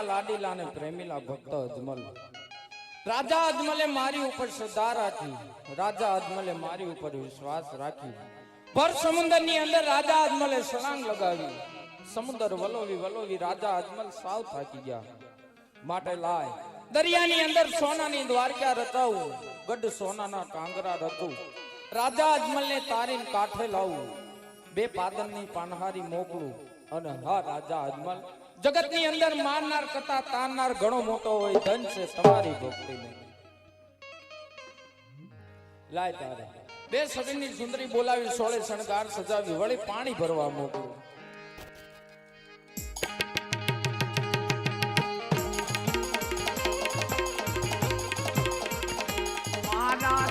મારા લાડીલા ને પ્રેમીલા ભક્ત અજમલ. રાજા અજમલે મારી ઉપર શ્રદ્ધા રાખી. રાજા અજમલે મારી ઉપર વિશ્વાસ રાખી. પર સમુદ્રની અંદર રાજા અજમલે સળાંગ લગાવી. સમુદ્ર વલોવી વલોવી રાજા અજમલ સાવ થાકી ગયા. માટે લાય. દરિયાની અંદર સોનાની દ્વારકા રચાવું. ગઢ સોનાના કાંગરા રચું. રાજા અજમલને તારીન કાંઠે લાવું. બે પાદનની પાનહારી મોકલું. અને હા, રાજા અજમલ, જગતની અંદર મારનાર કરતા તારનાર ઘણો મોટો હોય, ધન છે તમારી ભક્તિ લાય તારે. બે સગીની સુંદરી બોલાવી, સોળે શણગાર સજાવી, વળી પાણી ભરવા મોકલું. મારા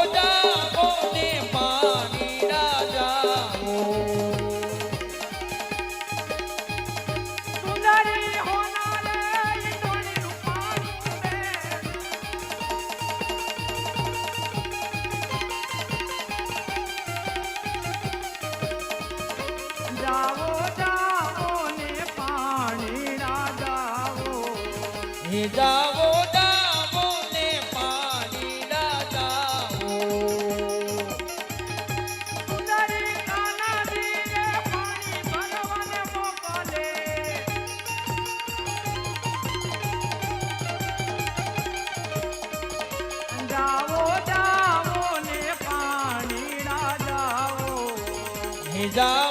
હે જાવો જાવો ને પાણી દાદાઓ જાવો જાવો ને પાણી રાજાઓ હે જાવો